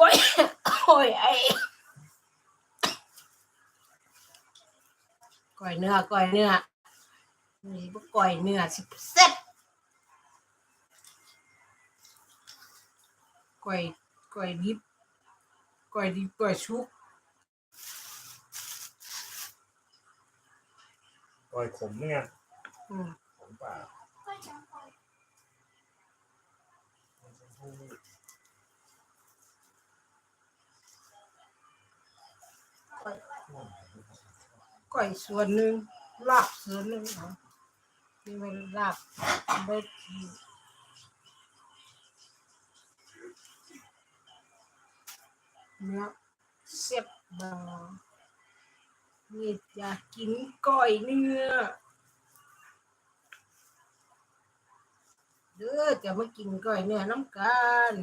ก้อยโอ้ยไอ้ก้อยเนื้อก้อยเนื้อนี่บ่ก้อยเนื้อสิเซ็ตก้อยก้อยดิบก้อยดิบก้อยชุกปล่อยขมเนี่ยอืมขมป่า ก้อยส่วนหนึ่งลาบส่วนหนึ่งนะนี่มันลาบเบ็ดเนื้อเสียบบานี่อยากกินก้อยเนื้อเด้อจะมากินก้อยเนื้อน้ำกัน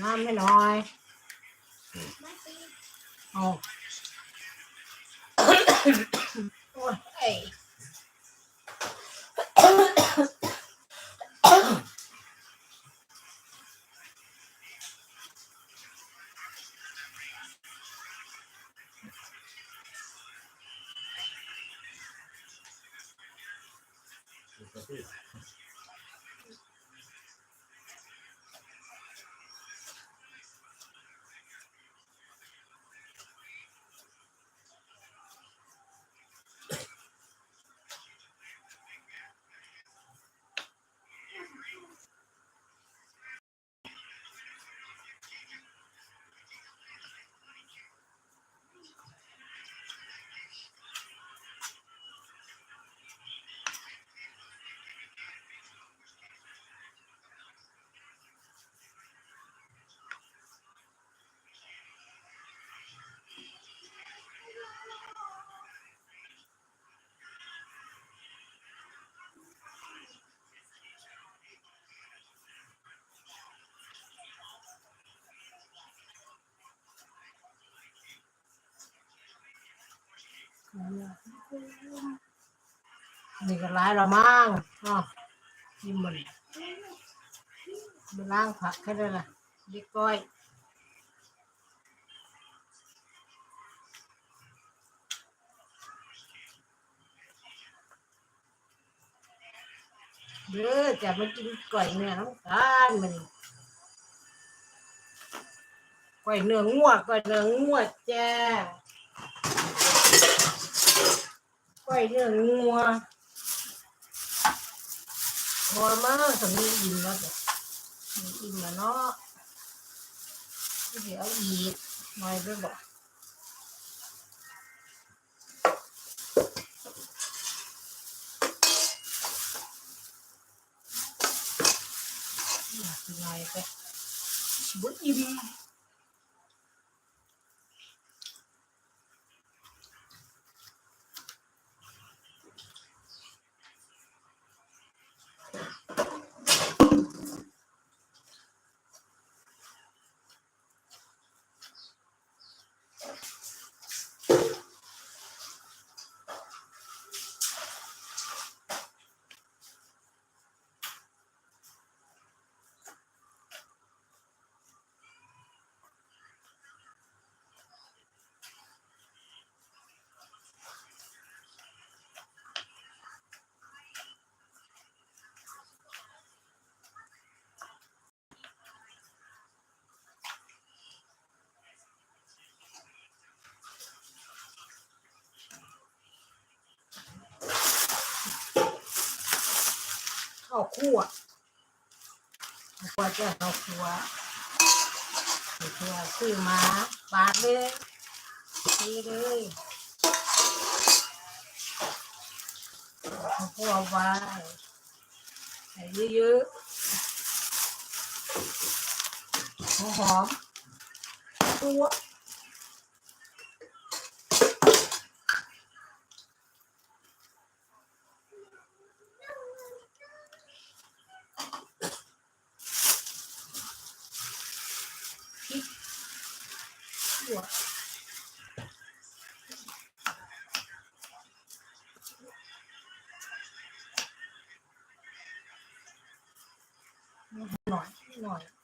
น้ำไม่น้อยเอาโอ้ย นี่ก็ร้ายละมั่งอ๋อกินมันมาล้างผักแค่นั้นละเรียกก้อยเด้อจะมากินก้อยเนื้อน้ำตาลมันก้อยเนื้องัวก้อยเนื้องัวจ้ ไปเรื่องงัวงัวมากสำนีอินมแล้วจ้ะอินมแล้วเนาะเดี๋ยวอีกหน่อยด้วยบอกอยากกินอะไรไปบุญอิ่ม ข้าวคั่วข้าวคั่วจะข้าวคั่วข้าวคั่วซื้อมาปาดเลยทีเลยข้าวคั่วไว้ใส่เยอะๆหอมคั่วห น่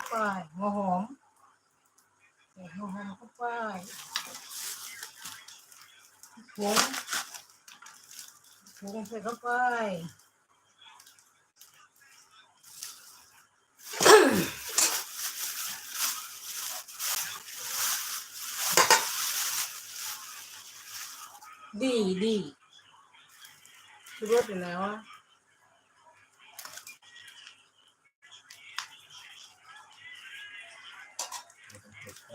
เข้าไปหัวหอมใส่หัวหอมเข้าไปผงผงใส่เข้าไปดีดีชูรสอยู่แล้วอะ อย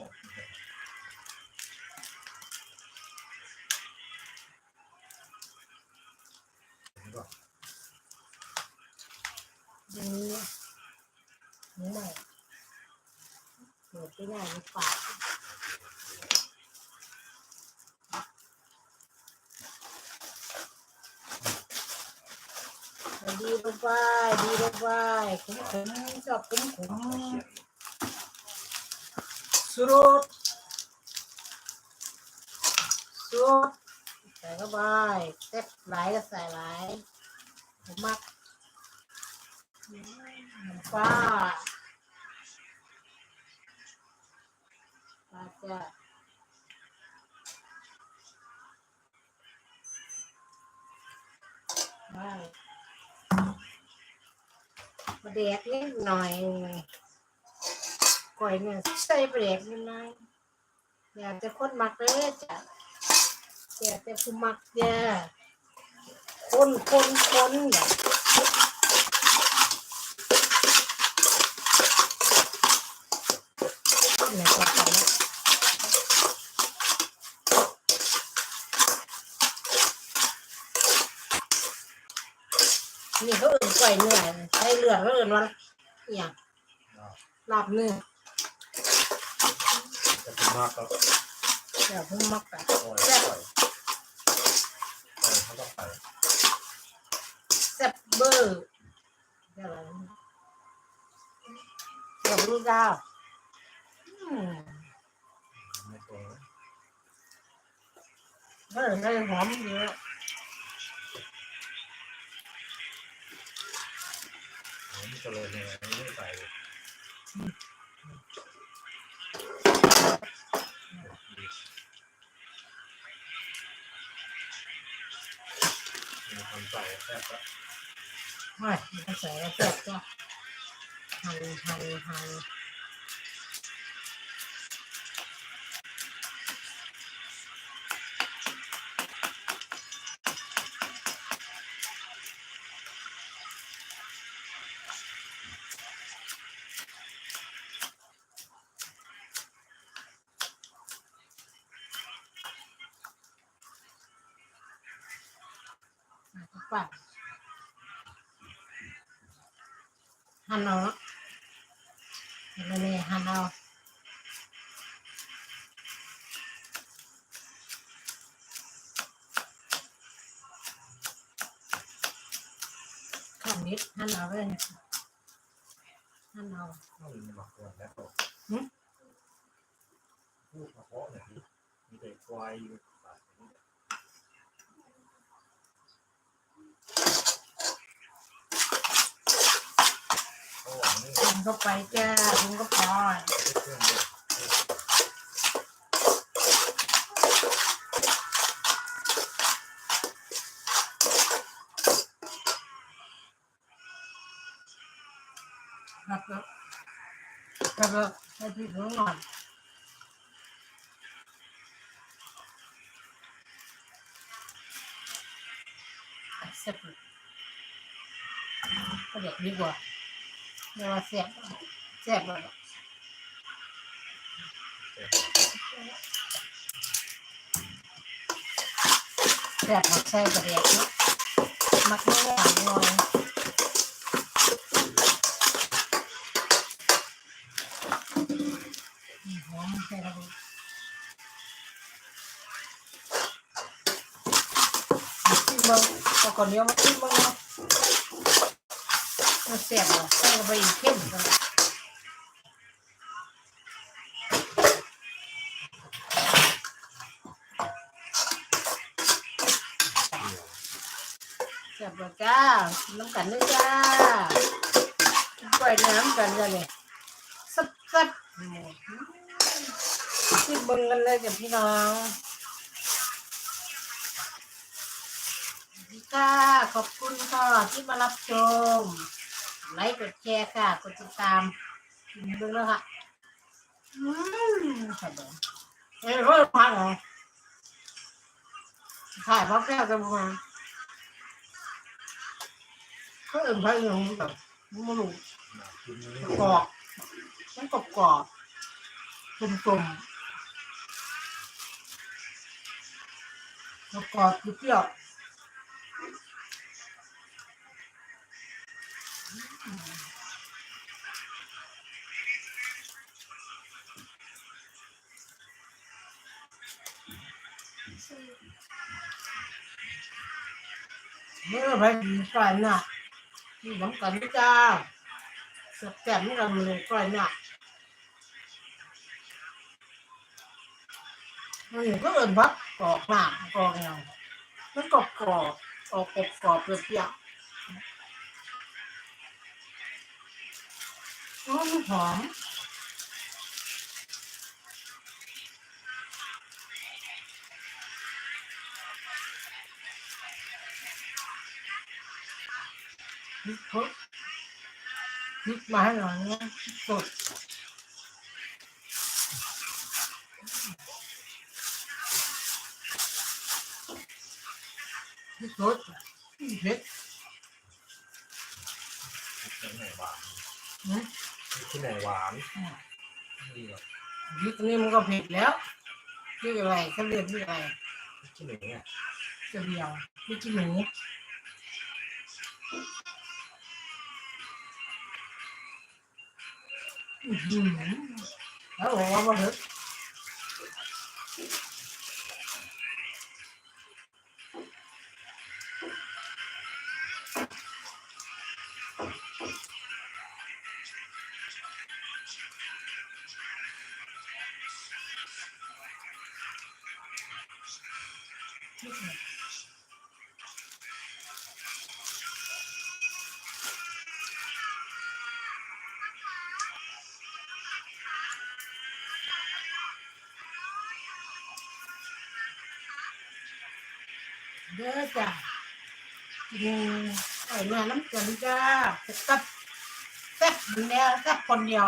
่างนี้หมูใหม่เปิดไปได้ในปากดีลงไปดีลงไปขุมขมชอบขุมขม สุรสสุรสใส่เข้าไปเซ็ตหลายก็ใส่หลายผมมักน้ำปลาปลาจะได้ประเด็กนิดหน่อย ก่อยเนี่ยใส่ปรกนิดหน่อยอยากจะคนมักเลยจ้ะอยากจะผู้มักเด้อคนคนคนเนี่ยเนี่ยก็ไปแล้วนี่เขาเอื่นก่อยเนื้อใช้เลือดเขาเอื่นว่าอหย่างลาบเนื้อ มากก็เดี๋ยวผมมักแบบปล่อยปล่อยปล่อยเขาต้องไปแซ่บเบอร์เดี๋ยวอะไรเดี๋ยวรู้ดาวมไม่ตรงนะเออได้หอมเยอะผมก็เลยเนี่ยไม่ใส่ มีคนใส่แซ่บละไม่มันใส่แล้วแซ่บก็ทำทำทำ นปั่นหั่นเอาเนาะหั่นเอาเนี่ยหั่นเอาขั้นนิดหั่นเอาเลยเนี่ยหั่นเอาต้องมีหมักก่อนแล้วก็หืมพูดเฉพาะเนี่ยมีแต่ควายอยู่ปากนี้โอ้นี่กินเข้าไปจ้ากินเข้าไปเครื่องเลยครับครับครับครับให้พี่ถึงหน่อยเสร็จก็เด็กดีกว่า เรียว่าเสียบเสียบเลยเสียบมักใส่กระเดียกเนาะมักไม่หวานหน่อยหอมใส่ระเบิดเบิ้งก่อนเดียวมาจิ้มเบิ้งเนาะ มันเสียบเหรอใส่เข้าไปอีกเข้มเลยเสียบเลยจ้าน้ำกันด้วยจ้ากินกล้วยน้ำกันจ้ะเนี่ยสับสับจิ้มเบิ้งกันเลยจ้ะพี่น้องดีค่ะขอบคุณค่ะที่มารับชม ไลค์กดแชร์ค่ะ กดติดตามกินเบิ้งแล้วค่ะ อืมใช่เบิ้งเอ้ยรถพังเหรอถ่ายพราะแก้วจะมาก็เอ็มพายอย่างนี้แบบไม่รู้หนากินนี่กรอบมันกรอบกรอบกลมกลมกรอบกรอบเปรี้ยว เมื่อไปกินกันน่ะนี่น้ำกันจ้าสับแก้มกันเลยก้อยน่ะมันก็เอินพักกรอกหนามกรอกเงามันกรอบกรอบออกกรอบกรอบเปรี้ยวๆอ๋อมั นหอมพริกเขาพริกมาให้หน่อยนี่ยพริกสดพริกสดพริกเผ็ดที่ไหนหวานนะที่ไหนหวานอ่านี่หรอพริกนี่มันก็เผ็ดแล้วพริกอะไรเขาเรียกพริกอะไรที่ไหนเนี่ยจะเดียวพริกขี้หนู É lava, né? Thank you. เด้อจ้ะกินไอ้แม่น้ำเกลือจ้าแซ่บแซ่บอยู่แน่แซ่บคนเดียว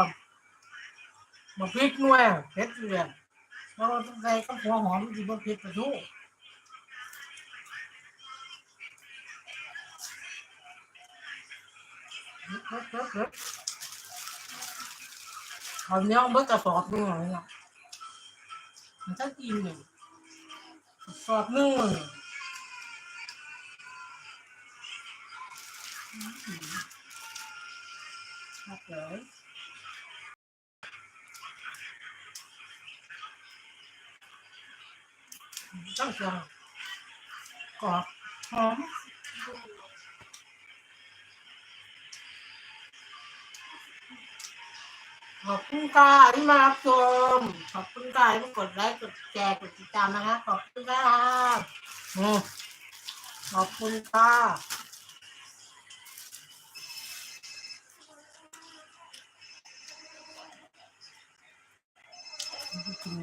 บอกพริกหน่วยเผ็ดเลยแล้วเราต้องใส่กับหัวหอมมันจะบ่เผ็ดไปทุกเขาเนี้ยเมื่อกระสอบนึงอะไรเนาะมันจะกินหนึ่งกระสอบนึง ครับเลยต้องเชียงกรอบหอมขอบคุณค่ะที่มารับชมขอบคุณค่ะที่มากดไลค์กดแชร์กดติดตามนะคะขอบคุณค่ะอืมขอบคุณค่ะ ไม่กิน